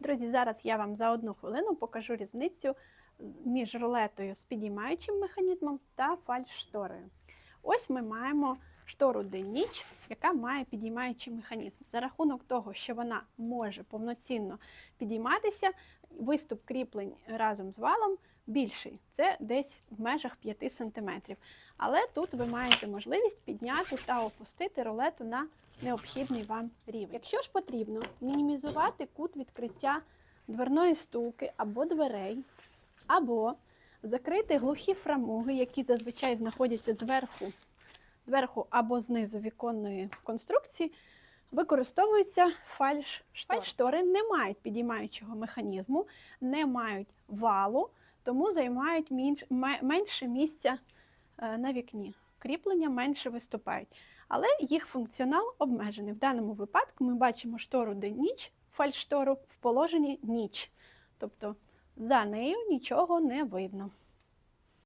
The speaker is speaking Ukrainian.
Друзі, зараз я вам за одну хвилину покажу різницю між рулетою з підіймаючим механізмом та фальшторою. Ось ми маємо штору день-ніч, яка має підіймаючий механізм. За рахунок того, що вона може повноцінно підійматися, виступ кріплень разом з валом більший. Це десь в межах 5 см. Але тут ви маєте можливість підняти та опустити рулету на необхідний вам рівень. Якщо ж потрібно мінімізувати кут відкриття дверної стулки або дверей, або закрити глухі фрамуги, які зазвичай знаходяться зверху, зверху або знизу віконної конструкції, використовуються фальш-штори. Фальш-штори не мають підіймаючого механізму, не мають валу, тому займають менш- менше місця е, на вікні. Кріплення менше виступають. Але їх функціонал обмежений. В даному випадку ми бачимо штору день-ніч, фальштору в положенні ніч. Тобто за нею нічого не видно.